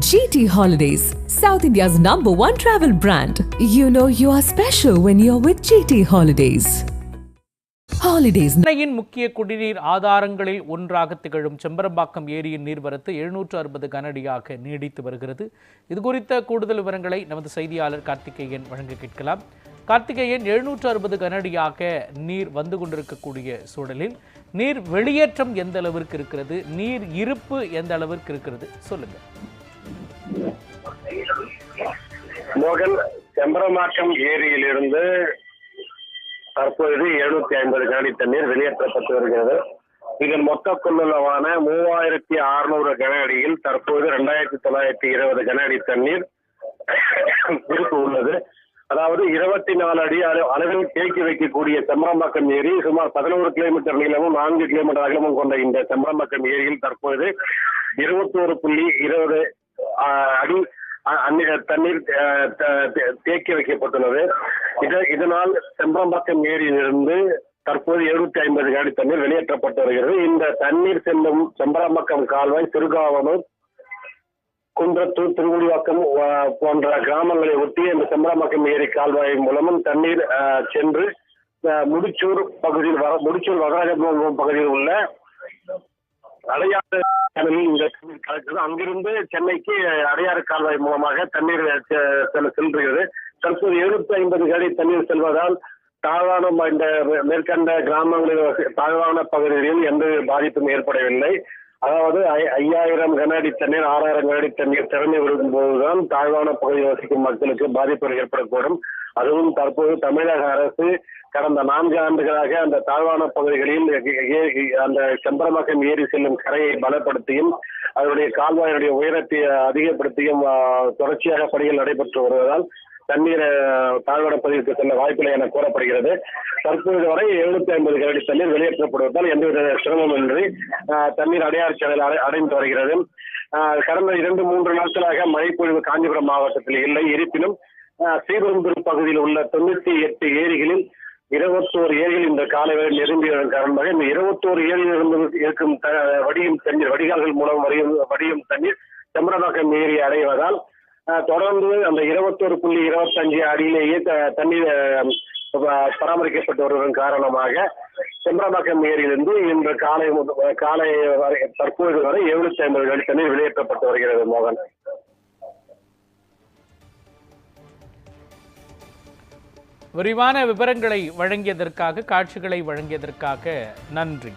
GT Holidays, South India's number one travel brand. You know you are special when you're with GT Holidays. Holidays சென்னையின் முக்கிய குடிநீர் ஆதாரங்களில் ஒன்றாக திகழும் செம்பரம்பாக்கம் ஏரியின் நீர்வரத்து எழுநூற்று அறுபது கனடியாக நீடித்து வருகிறது இது குறித்த கூடுதல் விவரங்களை நமது செய்தியாளர் கார்த்திகேயன் வழங்க கேட்கலாம் கார்த்திகேயன் எழுநூற்று அறுபது கனஅடியாக நீர் வந்து கொண்டிருக்கக்கூடிய சூழலில் நீர் வெளியேற்றம் எந்த அளவிற்கு இருக்கிறது? நீர் இருப்பு எந்த அளவிற்கு இருக்கிறது? சொல்லுங்க. மோகன் செம்பரமாக்கம் ஏரியிலிருந்து தற்பொழுது எழுநூத்தி ஐம்பது கனடி தண்ணீர் வெளியேற்றப்பட்டு வருகிறது. இதன் மொத்த கொள்ளளவான மூவாயிரத்தி அறுநூறு கன அடியில் தற்போது ரெண்டாயிரத்தி தொள்ளாயிரத்தி இருபது கன அடி தண்ணீர் இருப்பு உள்ளது. அதாவது இருபத்தி நாலு அடி அளவில் தேக்கி வைக்கக்கூடிய செம்பரம்பாக்கம் ஏரி சுமார் பதினோரு கிலோமீட்டர் நீளமும் நான்கு கிலோமீட்டர் அகலமும் கொண்ட இந்த செம்பரம்பாக்கம் ஏரியில் தற்பொழுது இருபத்தோரு புள்ளி இருபது அடி தண்ணீர் தேக்கி வைக்கப்பட்டுள்ளது. இது இதனால் செம்பரம்பாக்கம் ஏரியிலிருந்து தற்போது எழுநூத்தி ஐம்பது அடி தண்ணீர் வெளியேற்றப்பட்டு வருகிறது. இந்த தண்ணீர் செல்லும் செம்பரம்பாக்கம் கால்வாய் திருகாவனூர் குன்றத்தூர் திருவுடிவாக்கம் போன்ற கிராமங்களை ஒட்டி செம்பரம்பாக்கம் ஏரி கால்வாய் மூலமும் தண்ணீர் சென்று முடிச்சூர் பகுதியில் வர முடிச்சூர் வரராஜபுரம் பகுதியில் உள்ள அடையாறு இந்த தண்ணீர் கலக்குது அங்கிருந்து சென்னைக்கு அடையாறு கால்வாய் மூலமாக தண்ணீர் செல்கிறது. தற்போது எழுநூத்தி ஐம்பது அடி தண்ணீர் செல்வதால் தாழ்வான இந்த மேற்கண்ட கிராமங்களில் தாழ்வான பகுதிகளில் எந்த பாதிப்பும் ஏற்படவில்லை. அதாவது ஐ- ஐயாயிரம் கனஅடி தண்ணீர் ஆறாயிரம் கனஅடி தண்ணீர் திறந்து விடும் போதுதான் தாழ்வான பகுதியில் வசிக்கும் மக்களுக்கு பாதிப்பு ஏற்படக்கூடும். அதுவும் தற்போது தமிழக அரசு கடந்த நான்கு ஆண்டுகளாக அந்த தாழ்வான பகுதிகளில் அந்த செம்பரமாக்கம் ஏறி செல்லும் கரையை பலப்படுத்தியும் அதனுடைய கால்வாயினுடைய உயரத்தை அதிகப்படுத்தியும் தொடர்ச்சியாக பணிகள் நடைபெற்று வருவதால் தண்ணீர் தாழ்வட பகுதிக்கு செல்ல வாய்ப்பில்லை என கூறப்படுகிறது. தற்போது வரை எழுநூத்தி ஐம்பது கரடி தண்ணீர் வெளியேற்றப்படுவதால் எந்தவித சிரமமின்றி தண்ணீர் அடையாறு சேனல் அடை- அடைந்து வருகிறது. கடந்த இரண்டு மூன்று நாட்களாக மழைப்பொழிவு காஞ்சிபுரம் மாவட்டத்தில் இல்லை. இருப்பினும் ஆ, ஸ்ரீபெரும்புதூர் பகுதியில் உள்ள தொண்ணூத்தி எட்டு ஏரிகளில் இருபத்தோரு ஏரிகள் இந்த காலை வேளையில் நிரம்பி வரும் காரணமாக இந்த இருபத்தோரு ஏரியிலிருந்து இருக்கும் த- வடியும் தண்ணீர் வடிகால்கள் மூலம் வடியும் வடியும் தண்ணீர் செம்பரபாக்கம் ஏரி அடைவதால் தொடர்ந்து அந்த இருபத்தொரு புள்ளி இருபத்தஞ்சு அடியிலேயே தண்ணீர் பராமரிக்கப்பட்டு வருவதன் காரணமாக செம்பரம்பாக்கம் ஏரியிலிருந்து இன்று காலை காலை வரை தற்போது வரை எழுநூத்தி ஐம்பது அடி தண்ணீர் வெளியேற்றப்பட்டு வருகிறது மோகன். விரிவான விவரங்களை வழங்கியதற்காக காட்சிகளை வழங்கியதற்காக நன்றி.